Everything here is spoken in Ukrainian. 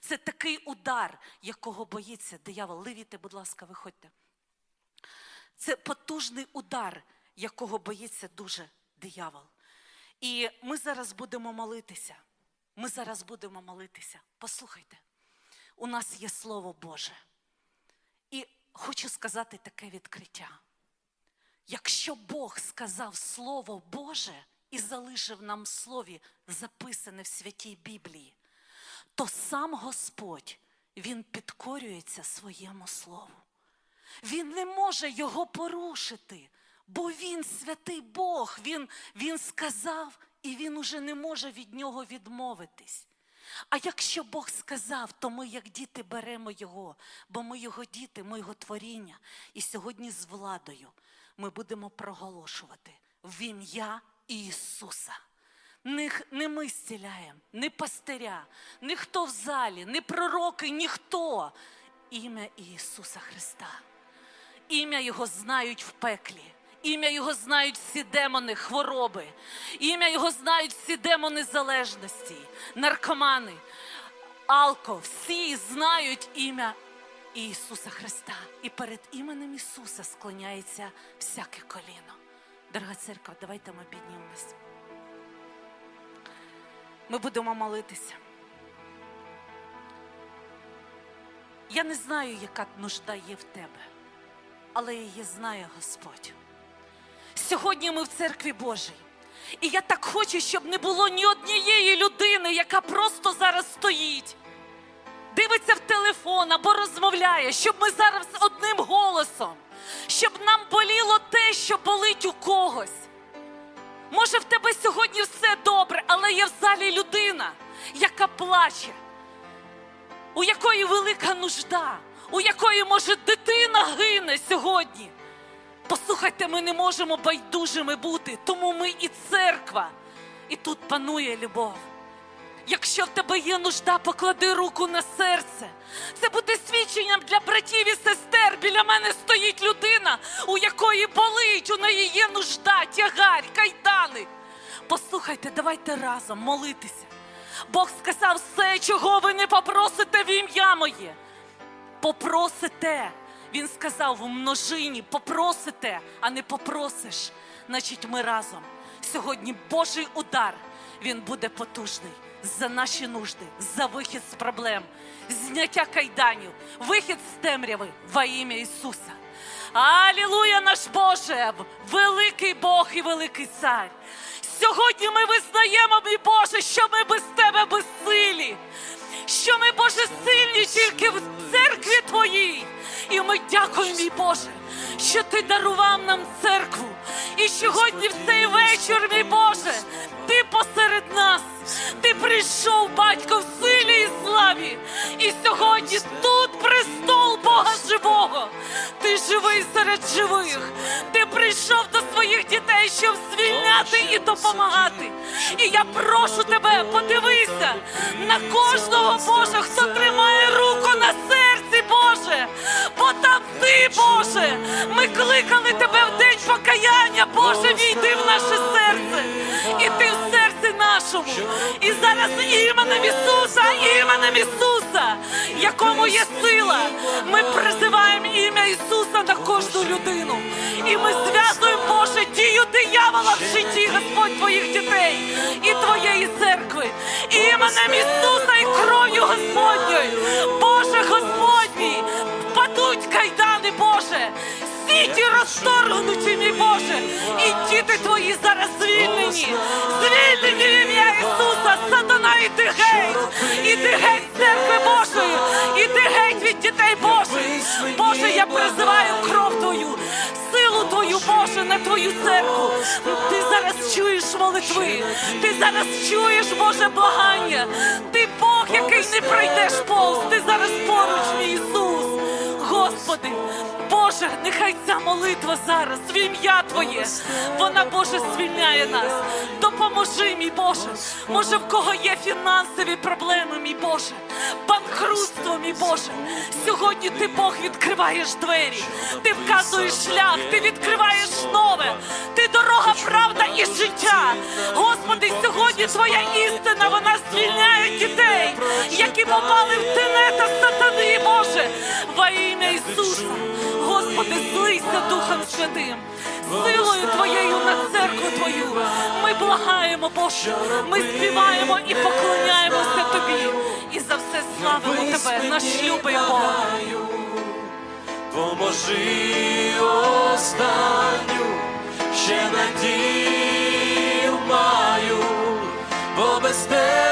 Це такий удар, якого боїться диявол. Левіте, будь ласка, виходьте. Це потужний удар, якого боїться дуже диявол. І ми зараз будемо молитися. Ми зараз будемо молитися. Послухайте, у нас є Слово Боже. І хочу сказати таке відкриття. Якщо Бог сказав Слово Боже і залишив нам слові, записане в святій Біблії, то сам Господь Він підкорюється своєму слову. Він не може його порушити, бо він святий Бог. Він, він сказав, і він уже не може від нього відмовитись. А якщо Бог сказав, то ми, як діти, беремо Його, бо ми Його діти, ми Його творіння. І сьогодні з владою ми будемо проголошувати в ім'я Ісуса. Не, ми зціляємо, не пастиря, не хто в залі, не пророки, ніхто. Ім'я Ісуса Христа. Ім'я Його знають в пеклі. Ім'я Його знають всі демони хвороби. Ім'я Його знають всі демони залежності, наркомани, алко. Всі знають ім'я Ісуса Христа. І перед іменем Ісуса склоняється всяке коліно. Дорога церква, давайте ми піднімемось. Ми будемо молитися. Я не знаю, яка нужда є в тебе, але її знає Господь. Сьогодні ми в церкві Божій. І я так хочу, щоб не було ні однієї людини, яка просто зараз стоїть, дивиться в телефон або розмовляє, щоб ми зараз одним голосом, щоб нам боліло те, що болить у когось. Може, в тебе сьогодні все добре, але є в залі людина, яка плаче, у якої велика нужда, у якої, може, дитина гине сьогодні. Послухайте, ми не можемо байдужими бути, тому ми і церква. І тут панує любов. Якщо в тебе є нужда, поклади руку на серце. Це буде свідченням для братів і сестер. Біля мене стоїть людина, у якої болить, у неї є нужда, тягар, кайдани. Послухайте, давайте разом молитися. Бог сказав все, чого ви не попросите в ім'я моє попросите. Він сказав в множині попросите, а не попросиш. Значить, ми разом. Сьогодні Божий удар він буде потужний за наші нужди, за вихід з проблем, зняття кайданів, вихід з темряви во ім'я Ісуса. Алілуя наш Боже, великий Бог і великий цар. Сьогодні ми визнаємо, мій Боже, що ми без тебе безсилі що ми, Боже, сильні тільки в церкві Твоїй. І ми дякуємо, мій Боже, що Ти дарував нам церкву. І сьогодні в цей вечір, мій Боже, Ти посеред нас, Ти прийшов, батько, в силі і славі. І сьогодні тут престол Бога живого. Ти живий серед живих. Ти прийшов до своїх дітей, щоб звільняти і допомагати. І я прошу тебе, подивися на кожного Боже, хто тримає руку на серці, Боже. Бо там ти, Боже. Ми кликали тебе в день покаяння, Боже, війди в наше серце. І ти в серці нашому. І зараз іменем Ісуса, іменем Ісуса, якому є сила. Ми призиваємо Ісуса на кожну людину. І ми зв'язуємо, Боже, дію диявола в житті, Господь, твоїх дітей і твоєї церкви. і Іменем Ісуса і кров'ю Господньою. Боже Господь мій, впадуть кайдани, Боже. Сіті розторгнуті, мій Боже, і діти твої зараз звільнені. Звільнені в ім'я Ісуса, сатана, іди геть, призиваю кров Твою, силу Твою, Боже, на Твою церкву. Ти зараз чуєш молитви, ти зараз чуєш, Боже, благання. Ти Бог, який не пройдеш повз, ти зараз поруч. Господи, Боже, нехай ця молитва зараз в ім'я Твоє, вона, Боже, звільняє нас. Допоможи, мій Боже. Може, в кого є фінансові проблеми, мій Боже, банкрутство, мій Боже. Сьогодні ти, Бог, відкриваєш двері, ти вказуєш шлях, ти відкриваєш нове, Ти дорога, правда і життя. Господи, сьогодні Твоя істина, вона звільняє дітей, які попали в тенета сатани, во ім'я Ісуса. Господи, злийся Духом Святим, силою Твоєю на церкву Твою. Ми благаємо, Боже, ми співаємо і поклоняємося Тобі. І за все славимо Тебе, наш любий Бог. Поможи останню, ще надію маю, бо без тебе